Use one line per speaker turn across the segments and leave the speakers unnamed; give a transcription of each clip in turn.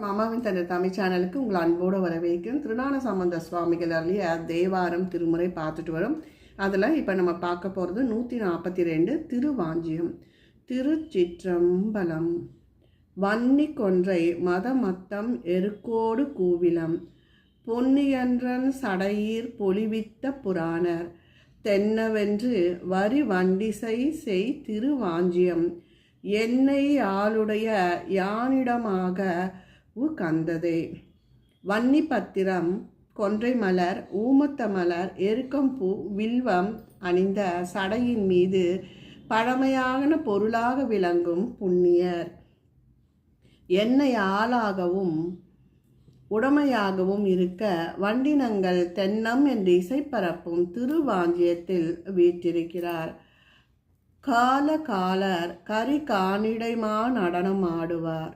மாமாவின் அம்மாவின் தந்தை தமிழ் சேனலுக்கு உங்களை அன்போடு வரவேற்கும் திருநான சம்பந்த சுவாமிகள் அருளிய தேவாரம் திருமுறை பார்த்துட்டு வரும். அதில் இப்போ நம்ம பார்க்க போகிறது நூற்றி நாற்பத்தி ரெண்டு திருவாஞ்சியம். திருச்சிற்றம்பலம். வன்னி கொன்றை மதமத்தம் எருக்கோடு கூவிலம். பொன்னியன்றன் சடையீர் பொலிவித்த புராணர். தென்னவென்று வரி வண்டிசை செய் திருவாஞ்சியம். என்னை ஆளுடைய யானிடமாக உகந்ததே. வன்னி பத்திரம் கொன்றை மலர் ஊமத்த மலர் எருக்கம்பூ வில்வம் அணிந்த சடையின் மீது பழமையான பொருளாக விளங்கும் புண்ணியர். என்னை ஆளாகவும் உடமையாகவும் இருக்க வண்டினங்கள் தென்னம் என்று இசைப்பரப்பும் திருவாஞ்சியத்தில் வீற்றிருக்கிறார். கால காலர் கரி காணிடைமா நடனம் ஆடுவார்.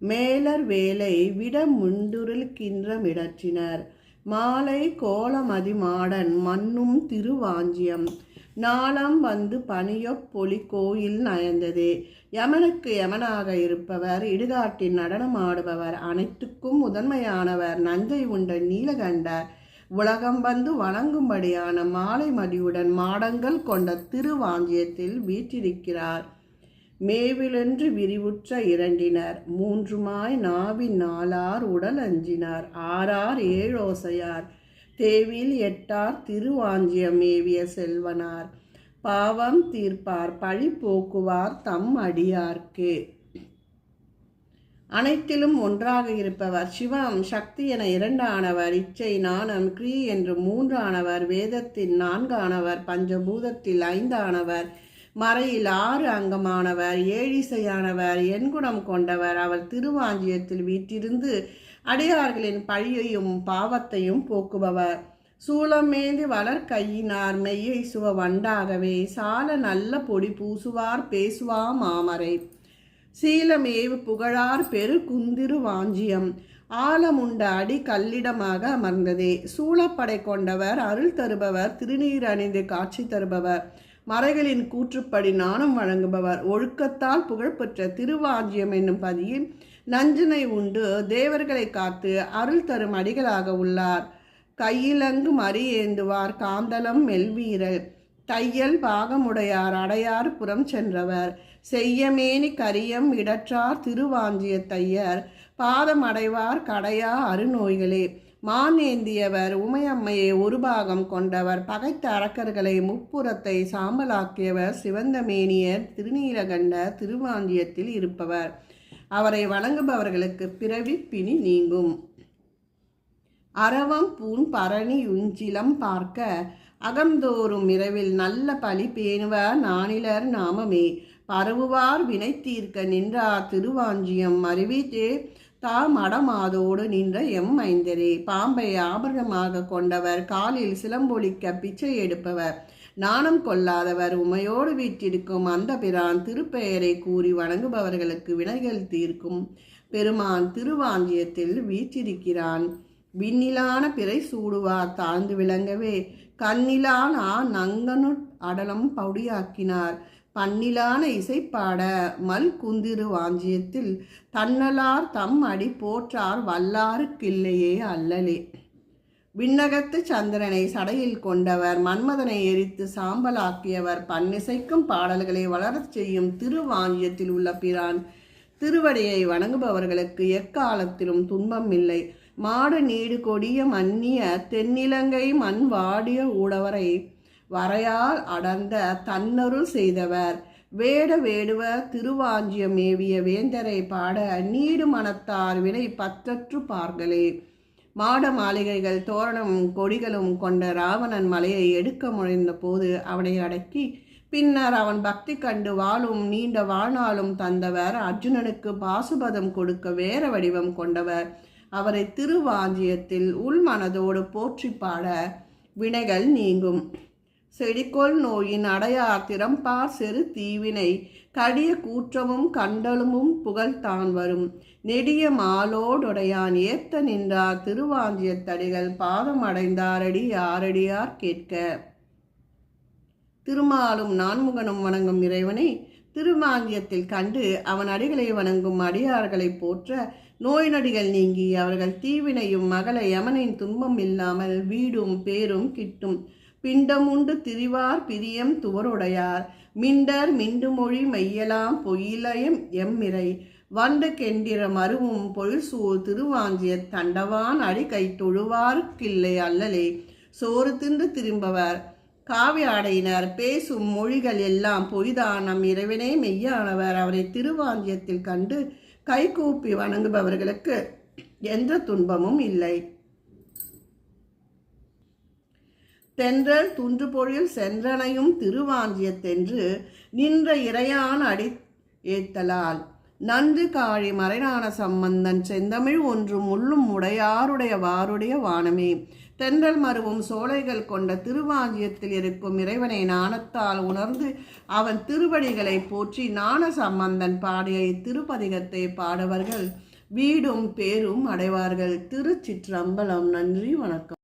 மேலர் வேலை விட முண்டுருக்கின்ற மிடற்றினர் மாலை கோலமதி மாடன் மண்ணும் திருவாஞ்சியம். நாளம் வந்து பனியொப்பொலி கோயில் நயந்தது. யமனுக்கு யமனாக இருப்பவர் இடுகாட்டில் நடனமாடுபவர் அனைத்துக்கும் முதன்மையானவர் நஞ்சை உண்ட நீலகண்டர் உலகம் வந்து வணங்கும்படியான மாலை மதியுடன் மாடங்கள் கொண்ட திருவாஞ்சியத்தில் வீற்றிருக்கிறார். மேவிலென்று விரிவுற்ற இரண்டினர் மூன்றுமாய் நாவின் நாலார் உடல் அஞ்சினார். ஆறார் ஏழோசையார் தேவில் எட்டார் திருவாஞ்சியம் மேவிய செல்வனார். பாவம் தீர்ப்பார் பழி போக்குவார் தம் அடியார்க்கே. அனைத்திலும் ஒன்றாக இருப்பவர் சிவம் சக்தி என இரண்டானவர் இச்சை நாணம் க்ரீ என்று மூன்றானவர் வேதத்தில் நான்கானவர் பஞ்சபூதத்தில் ஐந்தானவர் மறையில் ஆறு அங்கமானவர் ஏழிசையானவர் எண்குணம் கொண்டவர். அவர் திருவாஞ்சியத்தில் வீட்டிருந்து அடியார்களின் பழியையும் பாவத்தையும் போக்குபவர். சூளமேந்தி வளர் கையினார் மெய்யை சுவ வண்டாகவே. சால நல்ல பொடி பூசுவார் பேசுவா மாமரை. சீலமேவு புகழார் பெரு குந்திரு வாஞ்சியம். ஆலமுண்ட அடி கல்லிடமாக அமர்ந்ததே. சூளப்படை கொண்டவர் அருள் தருபவர் திருநீர் அணிந்து காட்சி தருபவர். மறைகளின் கூற்றுப்படி நாணம் வழங்குபவர் ஒழுக்கத்தால் புகழ்பெற்ற திருவாஞ்சியம் என்னும் பதியில் நஞ்சனை உண்டு தேவர்களை காத்து அருள் தரும் அடிகளாக உள்ளார். கையிலங்கு மறி ஏந்துவார் காந்தலம் மெல்வீரல். தையல் பாகமுடையார் அடையார் புறம் சென்றவர். செய்யமேனி கரியம் இடற்றார் திருவாஞ்சிய தையர் பாதம் அடைவார் கடையா அருநோய்களே. மான் ஏந்தியவர் உமையம்மையை ஒரு பாகம் கொண்டவர் பகைத்த அரக்கர்களை முப்புறத்தை சாம்பலாக்கியவர் சிவந்த மேனியர் திருநீலகண்ட திருவாஞ்சியத்தில் இருப்பவர். அவரை வணங்குபவர்களுக்கு பிறவி பிணி நீங்கும். அரவம் பூன் பரணி உஞ்சிலம் பார்க்க அகம்தோறும் இரவில் நல்ல பழி பேணுவார் நானிலர் நாமமே. பரவுவார் வினை தீர்க்க நின்றார் திருவாஞ்சியம் அறிவித்தே தாம் அடமாதோடு நின்ற எம் ஐந்தரே பாம்பை ஆபரணமாக கொண்டவர் காலில் சிலம்பொழிக்க பிச்சை எடுப்பவர். நாணம் கொள்ளாதவர் உமையோடு வீற்றிருக்கும் அந்த பிரான் திருப்பெயரை கூறி வணங்குபவர்களுக்கு வினைகள் தீர்க்கும். பெருமான் திருவாஞ்சியத்தில் வீற்றிருக்கிறான். விண்ணிலான பிறை சூடுவார் தாழ்ந்து விளங்கவே கண்ணிலான நங்கனு அடலம் பவுடியாக்கினார் பன்னிலான இசைப்பாட மல் குந்திரு வாஞ்சியத்தில் தன்னலார் தம் அடி போற்றார் வல்லாருக்கில்லையே அல்லலே. விண்ணகத்து சந்திரனை சடையில் கொண்டவர் மன்மதனை எரித்து சாம்பலாக்கியவர் பன்னிசைக்கும் பாடல்களை வளரச் செய்யும் திருவாஞ்சியத்தில் உள்ள பிரான். திருவடியை வணங்குபவர்களுக்கு எக்காலத்திலும் துன்பம் இல்லை. மாடு நீடு கொடிய மன்னிய தென்னிலங்கை மண் வாடிய ஊடவரை வரையால் அடர்ந்த தன்னருள் செய்தவர். வேட வேடுவ திருவாஞ்சியம் ஏவிய வேந்தரை பாட நீடு மனத்தார் வினை பற்றற்று பார்களே மாட மாளிகைகள் தோரணம் கொடிகளும் கொண்ட ராவணன் மலையை எடுக்க முனைந்த போது அவனை அடக்கி பின்னர் அவன் பக்தி கண்டு வாழும் நீண்ட வாழ்நாளும் தந்தவர். அர்ஜுனனுக்கு பாசுபதம் கொடுக்க வேற வடிவம் கொண்டவர். அவரை திருவாஞ்சியத்தில் உள்மனதோடு போற்றி பாட வினைகள் நீங்கும். செடிக்கோள் நோயின் அடையாத்திரம் பார் செரு தீவினை. கடிய கூற்றமும் கண்டலுமும் புகழ்தான் வரும். நெடிய மாலோடுடையான் ஏத்த நின்றார் திருவாஞ்சியத்தடிகள் பாதம் அடைந்தாரடி யாரடியார் கேட்க. திருமாலும் நான்முகனும் வணங்கும் இறைவனை திருமாந்தியத்தில் கண்டு அவன் அடிகளை வணங்கும் அடியார்களை போற்ற நோய் நொடிகள் நீங்கி அவர்கள் தீவினையும் மகள யமனின் துன்பம் இல்லாமல் வீடும் பேரும் கிட்டும். பிண்டமுண்டு திரிவார் பிரியம் துவருடையார். மிண்டர் மிண்டுமொழி மையலாம் பொய்யிலயம் எம்மிரை வண்டு கெண்டிர மருவும் பொழில்சூழ் திருவாஞ்சிய தண்டவான் அடிக்கை தொழுவார்க்கில்லை அல்லலே. சோறு தின்று திரும்பவர். காவி ஆடையினர் பேசும் மொழிகள் எல்லாம் பொய்தான் நம் இறைவனே மெய்யானவர் அவரை திருவாஞ்சியத்தில் கண்டு கைகூப்பி வணங்குபவர்களுக்கு எந்த துன்பமும் இல்லை. தென்றல் துன்றுபொழில் சென்றனையும் திருவாஞ்சியத்தென்று நின்ற இறையான் அடி ஏத்தலால். நன்று காழி மறைநாண சம்பந்தன் செந்தமிழ் ஒன்றும் உள்ளும் உடையாருடைய வாருடைய வானமே. தென்றல் மருவும் சோலைகள் கொண்ட திருவாஞ்சியத்தில் இருக்கும் இறைவனை நாணத்தால் உணர்ந்து அவன் திருவடிகளை போற்றி நாண சம்பந்தன் பாடிய இத்திருப்பதிகத்தை பாடவர்கள் வீடும் பேரும் அடைவார்கள். திருச்சிற்றம்பலம். நன்றி வணக்கம்.